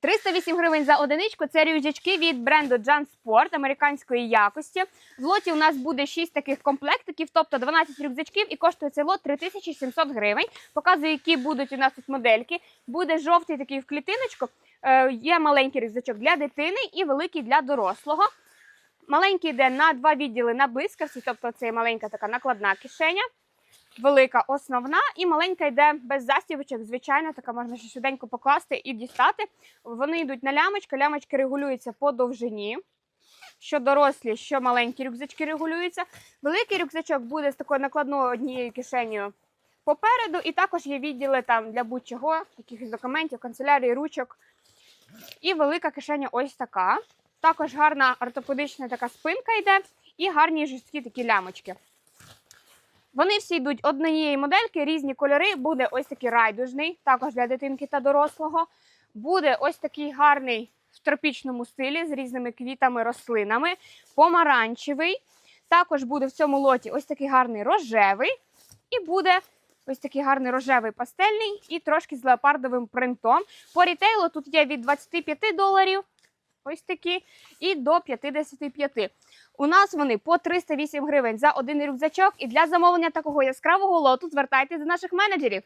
308 гривень за одиничку. Це рюкзачки від бренду Jan Sport американської якості. В лоті у нас буде 6 таких комплектиків, тобто 12 рюкзачків, і коштує цей лот 3700 гривень. Показую, які будуть у нас тут модельки. Буде жовтий такий в клітиночку. Е, Є маленький рюкзачок для дитини і великий для дорослого. Маленький йде на два відділи на блискавці, тобто це маленька така накладна кишеня. Велика основна і маленька йде без застібочок, звичайно, така можна ще швиденько покласти і дістати. Вони йдуть на лямочки, лямочки регулюються по довжині. Що дорослі, що маленькі рюкзачки регулюються. Великий рюкзачок буде з такою накладною однією кишенею попереду, і також є відділи там для будь-чого, якихось документів, канцелярії, ручок. І велика кишеня ось така. Також гарна ортопедична така спинка йде, і гарні жорсткі такі лямочки. Вони всі йдуть однієї модельки, різні кольори. Буде ось такий райдужний, також для дитинки та дорослого. Буде ось такий гарний в тропічному стилі з різними квітами, рослинами, помаранчевий. Також буде в цьому лоті ось такий гарний рожевий. І буде ось такий гарний рожевий пастельний і трошки з леопардовим принтом. По рітейлу тут є від 25 доларів. Ось такі, і до 55. У нас вони по 308 гривень за один рюкзачок. І для замовлення такого яскравого лоту звертайтеся до наших менеджерів.